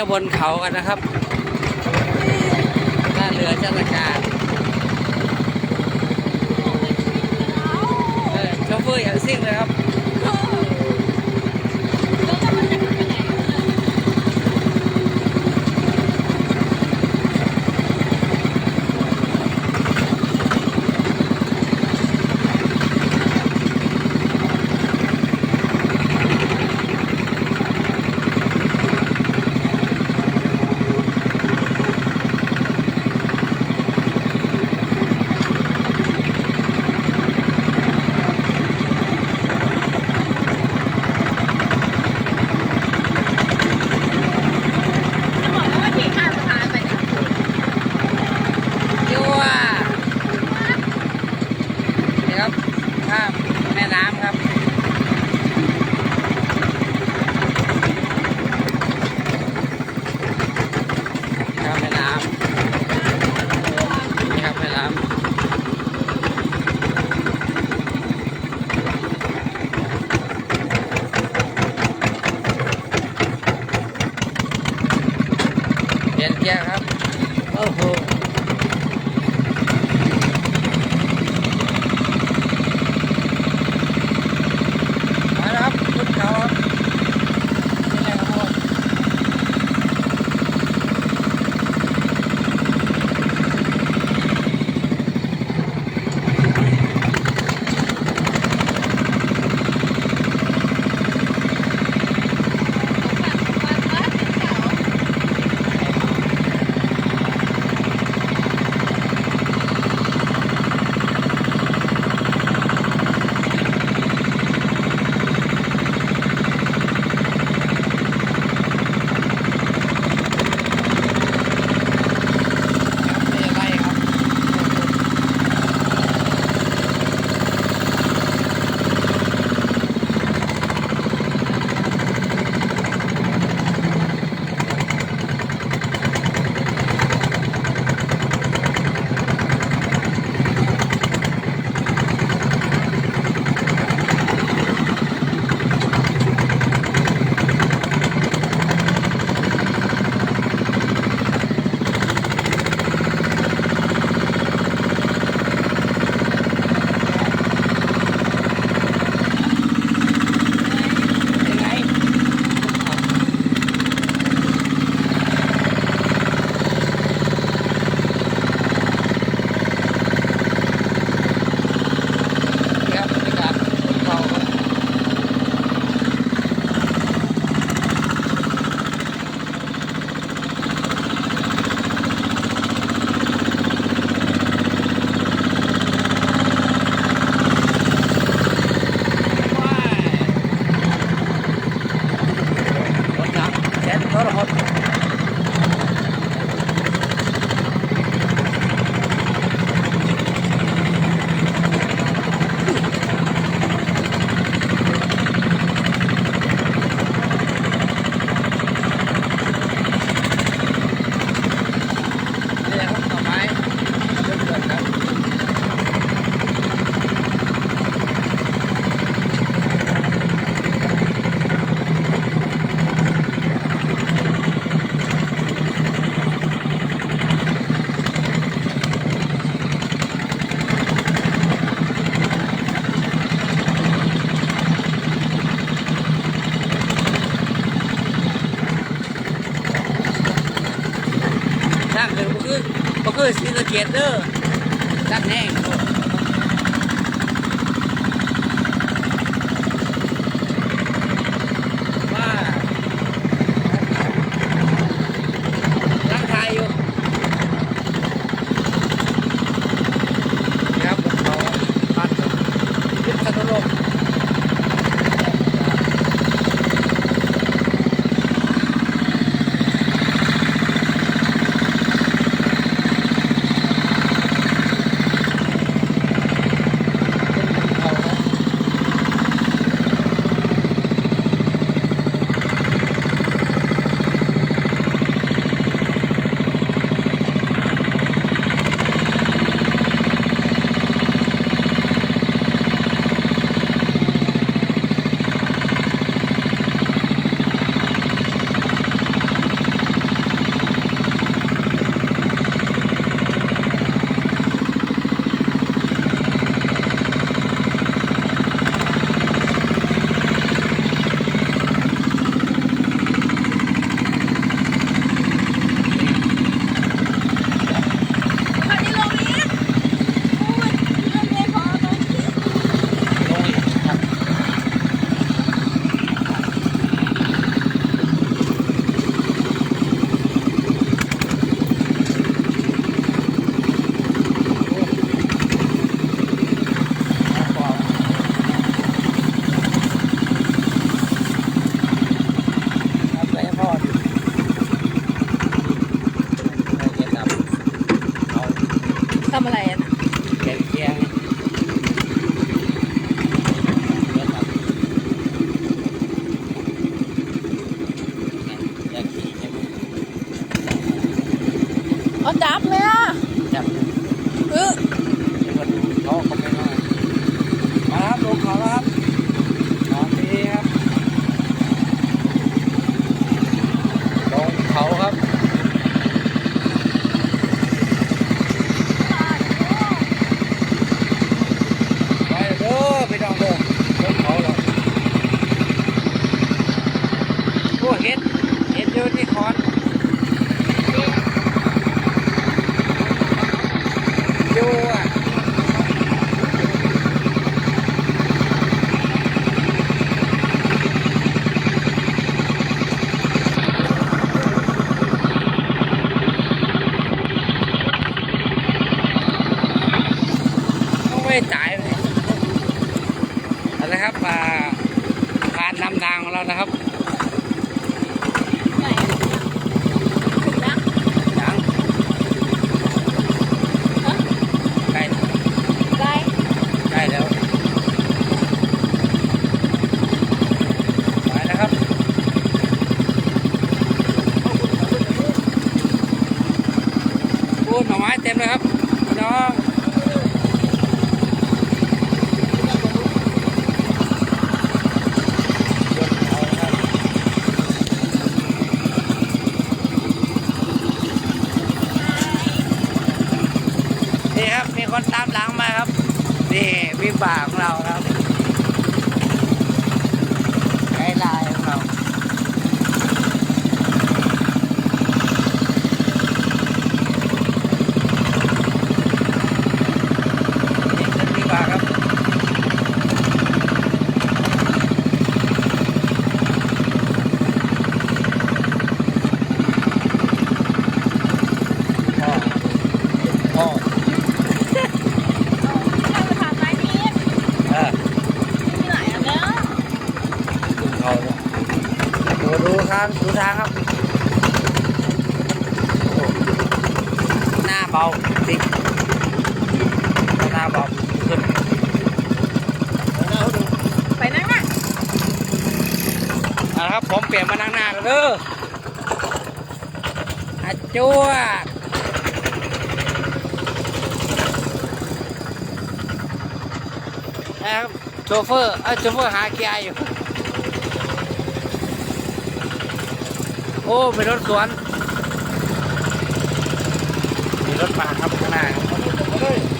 ยวบนเขากันนะครับท่าเรือชาตการโชเฟอร์อย่างสิ้นเลยครับ เอ้ยซีลเกตเดอร์ดักแน่ ทำอะไรอะนะ แกงเคียงเดี๋ยวครับอยากขี่ใช่ไหม เอาจับเลยอะ จับเลย เออ เดี๋ยวมาดูเขาคอมเมนต์หน่อยมาครับลงเขาแล้วครับนอนดีครับลงเขาครับไปเด้อไปดองเด้อลงเขาแล้วโอ้เห็ดเห็ดอยู่ที่คอนอยู่อะ ต้องไม่จ่ายเลยเอาละครับอ่าการนำทางของเรานะครับ ไหนถึงนะ ยัง ฮะ ใกล้ ได้ ใกล้แล้วไปแล้วครับพูดห นะครับน้องเอาละครับนี่ครับมีคนตามหลังมาครับ นี่วิบากของเราครับ นี่ขึ้นวิบากครับ พ่อพ่อ เอาไปทางไหนนี่ เออ ที่ไหนอ่ะเนี่ย ดูเขาเนี่ยดูดูครับดูทางครับโอ้หน้าเบาติดหน้าเบา เอาละครับผมเปลี่ยนมานั่งหน้ากันเด้ออาจวดนะครับโชเฟอร์เอ้ยโชเฟอร์หาเกียร์อยู่ โอ้เป็นรถสวนมีรถมาครับข้างหน้าครับ